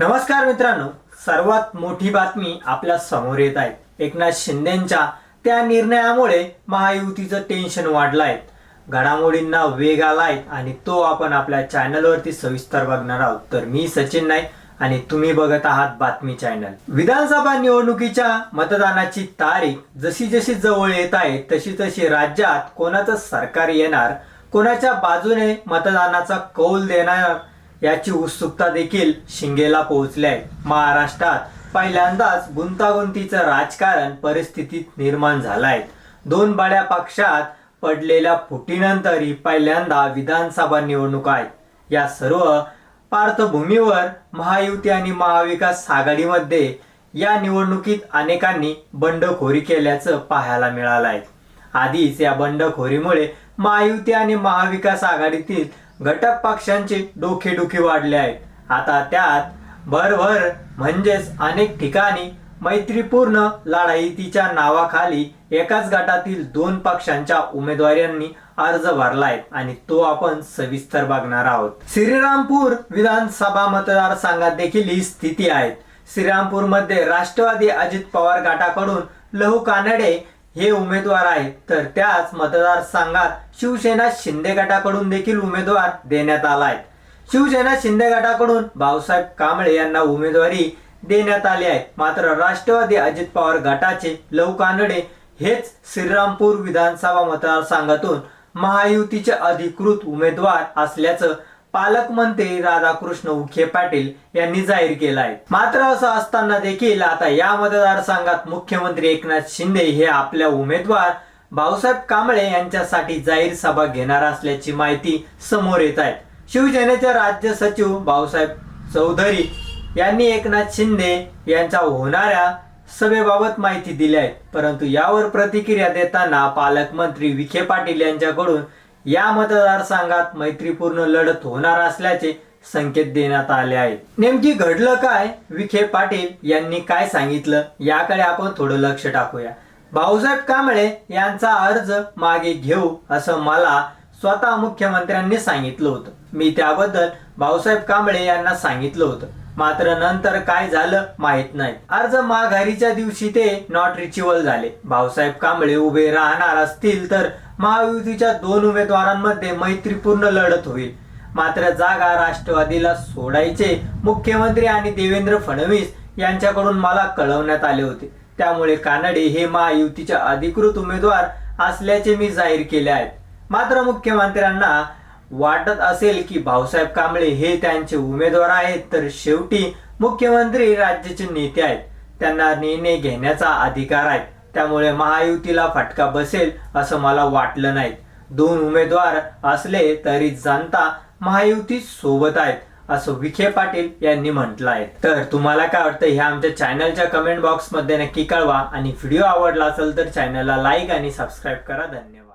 नमस्कार मित्रांनो सर्वात मोठी बातमी आपल्यासमोर येत आहे. एकनाथ शिंदेच्या त्या निर्णयामुळे महायुतीचं टेन्शन वाढलंय. घडामोडींना वेग आलाय आणि तो आपण आपल्या चॅनलवरती सविस्तर बघणार आहोत. तर मी सचिन नाईक आणि तुम्ही बघत आहात बातमी चॅनल विधानसभा निवडणुकीच्या मतदानाची तारीख जशी जशी जवळ येत आहे तशी तशी राज्यात कोणाचं सरकार येणार कोणाच्या बाजूने मतदानाचा कौल देणार याची उत्सुकता देखील शिंगेला पोहोचली आहे महाराष्ट्रात पहिल्यांदाच गुंतागुंतीचं राजकारण परिस्थितीत निर्माण झालं आहे दोन बड्या पक्षात पडलेल्या फुटीनंतरही पहिल्यांदा विधानसभा निवडणुका आहेत या सर्व पार्श्वभूमीवर महायुती आणि महाविकास आघाडीमध्ये या निवडणुकीत अनेकांनी बंडखोरी केल्याचं पाहायला मिळालं आहे आधीच या बंडखोरीमुळे महायुती आणि महाविकास आघाडीतील घटक पक्षांचे डोकेडुखी वाढले आहेत. आता त्यात भरभर म्हणजेच अनेक ठिकाणी मैत्रीपूर्ण लढाईतीच्या नावाखाली एकाच गटातील दोन पक्षांच्या उमेदवारांनी अर्ज भरलाय आणि तो आपण सविस्तर बघणार आहोत. श्रीरामपूर विधानसभा मतदारसंघात देखील ही स्थिती आहे. श्रीरामपूरमध्ये राष्ट्रवादी अजित पवार गटाकडून लहू कानडे हे उमेदवार आहेत तर त्याच मतदारसंघात शिवसेना शिंदे गटाकडून देखील उमेदवार देण्यात आलाय. शिवसेना शिंदे गटाकडून भाऊसाहेब कांबळे यांना उमेदवारी देण्यात आली आहे. मात्र राष्ट्रवादी अजित पवार गटाचे लव कानडे हेच श्रीरामपूर विधानसभा मतदारसंघातून महायुतीचे अधिकृत उमेदवार असल्याचं पालकमंत्री राधाकृष्ण उखे पाटील यांनी जाहीर केला आहे मात्र असं असताना देखील आता या मतदारसंघात मुख्यमंत्री एकनाथ शिंदे हे आपल्या उमेदवार भाऊसाहेब कांबळे यांच्यासाठी जाहीर सभा घेणार असल्याची माहिती समोर येत आहे. शिवसेनेचे राज्य सचिव भाऊसाहेब चौधरी यांनी एकनाथ शिंदे यांच्या होणाऱ्या सभेबाबत माहिती दिली आहे. परंतु यावर प्रतिक्रिया देताना पालकमंत्री विखे पाटील यांच्याकडून या मतदारसंघात मैत्रीपूर्ण लढत होणार असल्याचे संकेत देण्यात आले आहेत. नेमकी घडलं काय? विखे पाटील यांनी काय सांगितलं? याकडे आपण थोडं लक्ष टाकूया. भाऊसाहेब कांबळे यांचा अर्ज मागे घेऊ असं मला स्वतः मुख्यमंत्र्यांनी सांगितलं होतं. मी त्याबद्दल भाऊसाहेब कांबळे यांना सांगितलं होतं. मात्र नंतर काय झालं माहीत नाही. अर्ज माघारीच्या दिवशी ते नॉट रिच्युअल झाले. भाऊसाहेब कांबळे उभे राहणार असतील तर महायुतीच्या दोन उमेदवारांमध्ये मैत्रीपूर्ण लढत होईल. मात्र जागा राष्ट्रवादीला सोडायचे मुख्यमंत्री आणि देवेंद्र फडणवीस यांच्याकडून मला कळवण्यात आले होते. त्यामुळे कानडे हे महायुतीचे अधिकृत उमेदवार असल्याचे मी जाहीर केले आहेत. मात्र मुख्यमंत्र्यांना वाटत असेल की भाऊसाहेब कांबळे हे त्यांचे उमेदवार आहेत तर शेवटी मुख्यमंत्री राज्याचे नेते आहेत. त्यांना निर्णय घेण्याचा अधिकार आहे. त्यामुळे महायुतीला फटका बसेल असं मला वाटलं नाही. दोन उमेदवार असले तरी जनता महायुती सोबत आहेत असं विखे पाटील यांनी म्हटलं आहे. तर तुम्हाला काय वाटतं? हे आमच्या चॅनलच्या कमेंट बॉक्समध्ये नक्की कळवा. आणि व्हिडिओ आवडला असेल तर चॅनलला लाईक आणि सबस्क्राईब करा. धन्यवाद.